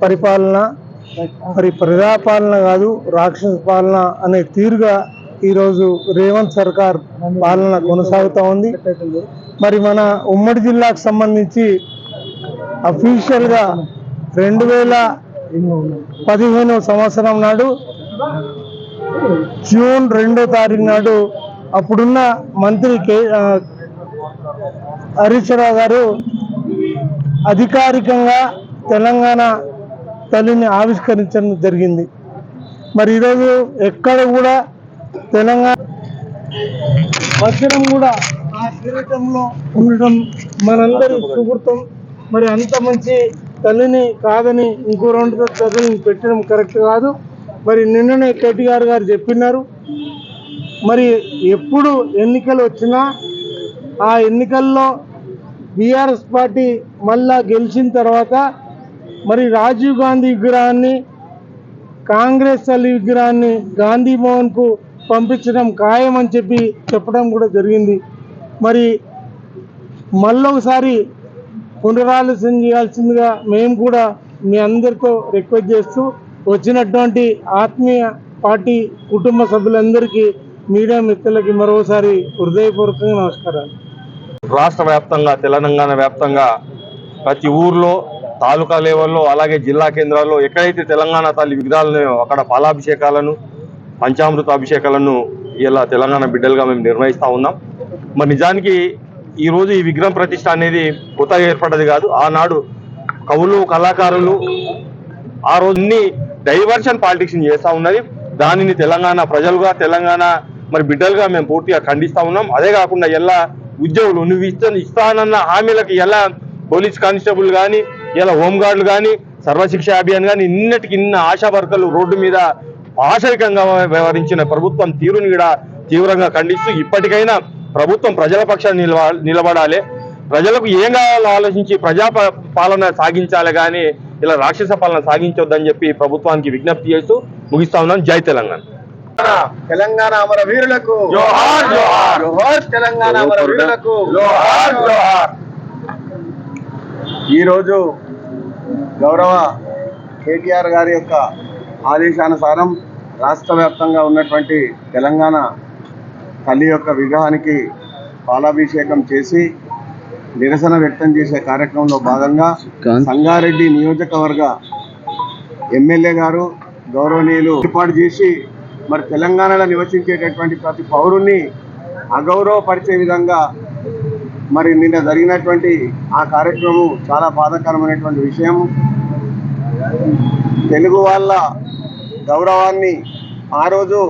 పరిపాలన మరి ప్రజాపాలన కాదు రాక్షస పాలన అనే తీరుగా ఈరోజు రేవంత్ సర్కార్ పాలన కొనసాగుతూ ఉంది. మరి మన ఉమ్మడి జిల్లాకు సంబంధించి అఫీషియల్గా రెండు వేల పదిహేను సంవత్సరం నాడు జూన్ రెండో తారీఖు నాడు అప్పుడున్న మంత్రి కే హరీశ్వరరావు రావు గారు అధికారికంగా తెలంగాణ తల్లిని ఆవిష్కరించడం జరిగింది. మరి ఈరోజు ఎక్కడ కూడా తెలంగాణ వచ్చడం కూడా ఆ కిరీటంలో ఉండడం మనందరి సుకృతం. మరి అంత మంచి తల్లిని కాదని ఇంకో రెండు తల్లిని పెట్టడం కరెక్ట్ కాదు. మరి నిన్ననే కేటీఆర్ గారు చెప్పినారు. మరి ఎప్పుడు ఎన్నికలు వచ్చినా ఆ ఎన్నికల్లో బీఆర్ఎస్ పార్టీ మళ్ళా గెలిచిన తర్వాత మరి రాజీవ్ గాంధీ విగ్రహాన్ని కాంగ్రెస్ తల్లి విగ్రహాన్ని గాంధీ భవన్కు పంపించడం ఖాయమని చెప్పి చెప్పడం కూడా జరిగింది. మరి మళ్ళొకసారి పునరాలోచన చేయాల్సిందిగా మేము కూడా మీ అందరితో రిక్వెస్ట్ చేస్తూ వచ్చినటువంటి ఆత్మీయ పార్టీ కుటుంబ సభ్యులందరికీ మీడియా మిత్రులకి మరోసారి హృదయపూర్వకంగా నమస్కారాలు. రాష్ట్ర వ్యాప్తంగా తెలంగాణ వ్యాప్తంగా ప్రతి ఊర్లో తాలూకా లెవెల్లో అలాగే జిల్లా కేంద్రాల్లో ఎక్కడైతే తెలంగాణ తల్లి విగ్రహాలను అక్కడ పాలాభిషేకాలను పంచామృత అభిషేకాలను ఇలా తెలంగాణ బిడ్డలుగా మేము నిర్వహిస్తూ ఉన్నాం. మరి నిజానికి ఈరోజు ఈ విగ్రహం ప్రతిష్ట అనేది కొత్తగా ఏర్పడ్డది కాదు. ఆనాడు కవులు కళాకారులు ఆ రోజుని డైవర్షన్ పాలిటిక్స్ చేస్తూ ఉన్నది. దానిని తెలంగాణ ప్రజలుగా తెలంగాణ మరి బిడ్డలుగా మేము పూర్తిగా ఖండిస్తూ ఉన్నాం. అదే కాకుండా ఎలా ఉద్యోగులు నువ్వు ఇస్తా ఇస్తానన్న హామీలకు ఎలా పోలీస్ కానిస్టేబుల్ కానీ ఇలా హోంగార్డులు కానీ సర్వశిక్ష అభియాన్ కానీ ఇన్నటికి ఇన్న ఆశా వర్కర్లు రోడ్డు మీద ఆశయకంగా వ్యవహరించిన ప్రభుత్వం తీరుని కూడా తీవ్రంగా ఖండిస్తూ ఇప్పటికైనా ప్రభుత్వం ప్రజల పక్షాన్ని నిలబడాలి. ప్రజలకు ఏం కావాలో ఆలోచించి ప్రజా పాలన సాగించాలి కానీ ఇలా రాక్షస పాలన సాగించొద్దని చెప్పి ప్రభుత్వానికి విజ్ఞప్తి చేస్తూ ముగిస్తా ఉన్నాను జై తెలంగాణ. తెలంగాణ అమర వీరులకు. జోహార్, జోహార్. జోహార్ తెలంగాణ అమర వీరులకు. జోహార్, జోహార్. ఈరోజు గౌరవ కేటీఆర్ గారి యొక్క ఆదేశానుసారం రాష్ట్ర వ్యాప్తంగా ఉన్నటువంటి తెలంగాణ తల్లి యొక్క విగ్రహానికి పాలాభిషేకం చేసి నిరసన వ్యక్తం చేసే కార్యక్రమంలో భాగంగా సంగారెడ్డి నియోజకవర్గ ఎమ్మెల్యే గారు గౌరవనీయులు ఏర్పాటు చేసి మరి తెలంగాణలో నివసించేటటువంటి ప్రతి పౌరుణ్ణి అగౌరవపరిచే విధంగా మరి నిన్న జరిగినటువంటి ఆ కార్యక్రమం చాలా బాధాకరమైనటువంటి విషయం. తెలుగు వాళ్ళ గౌరవాన్ని ఆ రోజు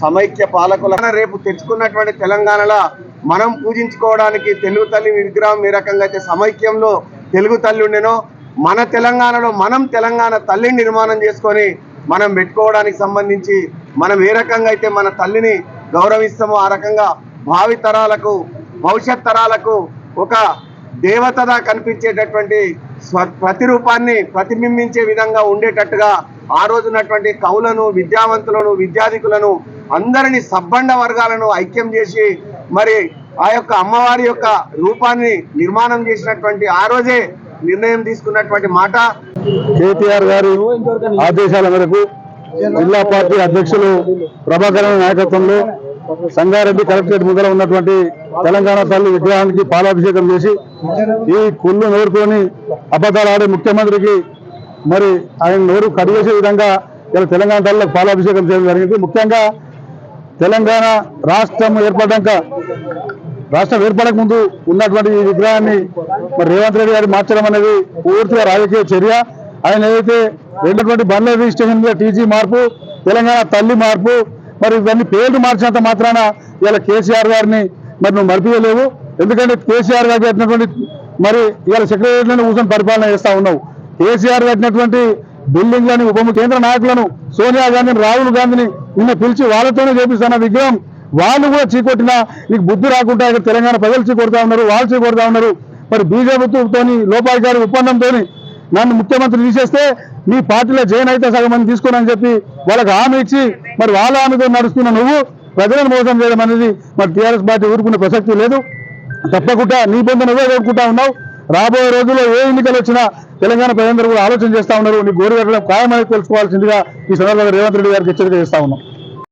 సమైక్య పాలకుల రేపు తెచ్చుకున్నటువంటి తెలంగాణలో మనం పూజించుకోవడానికి తెలుగు తల్లి విగ్రహం ఏ రకంగా అయితే సమైక్యంలో తెలుగు తల్లి ఉండెనో మన తెలంగాణలో మనం తెలంగాణ తల్లిని నిర్మాణం చేసుకొని మనం పెట్టుకోవడానికి సంబంధించి మనం ఏ రకంగా అయితే మన తల్లిని గౌరవిస్తామో ఆ రకంగా భావితరాలకు భవిష్యత్ తరాలకు ఒక దేవతగా కనిపించేటటువంటి స్వ- ప్రతిరూపాన్ని ప్రతిబింబించే విధంగా ఉండేటట్టుగా ఆ రోజున్నటువంటి కవులను విద్యావంతులను విద్యాధికులను అందరినీ సబ్బండ వర్గాలను ఐక్యం చేసి మరి ఆ యొక్క అమ్మవారి యొక్క రూపాన్ని నిర్మాణం చేసినటువంటి ఆ రోజే నిర్ణయం తీసుకున్నటువంటి మాట. కేటీఆర్ గారి ఆదేశాల మేరకు జిల్లా పార్టీ అధ్యక్షులు ప్రభాకర్ నాయకత్వంలో సంగారెడ్డి కలెక్టరేట్ ముందర ఉన్నటువంటి తెలంగాణ తల్లి విగ్రహానికి పాలాభిషేకం చేసి ఈ కుళ్ళు నోరుకొని అబద్ధాలు ఆడే ముఖ్యమంత్రికి మరి ఆయన నోరు కడిగేసే విధంగా ఇలా తెలంగాణ తల్లికి పాలాభిషేకం చేయడం జరిగింది. ముఖ్యంగా తెలంగాణ రాష్ట్రం ఏర్పడ్డాక రాష్ట్రం ఏర్పడక ముందు ఉన్నటువంటి ఈ విగ్రహాన్ని మరి రేవంత్ రెడ్డి గారు మార్చడం అనేది పూర్తిగా రాజకీయ చర్య. ఆయన ఏదైతే రెండటువంటి బండ్ల రిజిస్ట్రేషన్ మీద టీజీ మార్పు తెలంగాణ తల్లి మార్పు మరి ఇవన్నీ పేర్లు మార్చినంత మాత్రాన ఇలా కేసీఆర్ గారిని మరి నువ్వు మరిపియలేవు ఎందుకంటే కేసీఆర్ గారు కట్టినటువంటి మరి ఇవాళ సెక్రటరీలను కూర్చొని పరిపాలన చేస్తా ఉన్నావు. కేసీఆర్ కట్టినటువంటి బిల్డింగ్లని ఉప కేంద్ర నాయకులను సోనియా గాంధీని రాహుల్ గాంధీని నిన్న పిలిచి వాళ్ళతోనే చేపిస్తున్న విగ్రహం వాళ్ళు కూడా చీకొట్టినా నీకు బుద్ధి రాకుండా ఇక్కడ తెలంగాణ ప్రజలు చీకొడతా ఉన్నారు వాళ్ళు చీకొడతా ఉన్నారు. మరి బీజేపీతో లోపాధికారి ఒప్పందంతోని నన్ను ముఖ్యమంత్రి తీసేస్తే మీ పార్టీలో జైన్ అయితే సగం మంది తీసుకోనని చెప్పి వాళ్ళకి హామీ ఇచ్చి మరి వాళ్ళ హామీతో నడుస్తున్న నువ్వు ప్రజలను మోసం చేయడం అనేది మరి టీఆర్ఎస్ పార్టీ ఊరుకునే ప్రసక్తి లేదు. తప్పకుండా నీ పొంద నువ్వే కోరుకుంటా ఉన్నావు. రాబోయే రోజుల్లో ఏ ఎన్నికలు వచ్చినా తెలంగాణ ప్రజలందరూ కూడా ఆలోచన చేస్తా ఉన్నారు. నీ గోరు కట్టడం ఖాయమని తెలుసుకోవాల్సిందిగా ఈ సందర్భంగా రేవంత్ రెడ్డి గారికి హెచ్చరిక చేస్తా ఉన్నాం.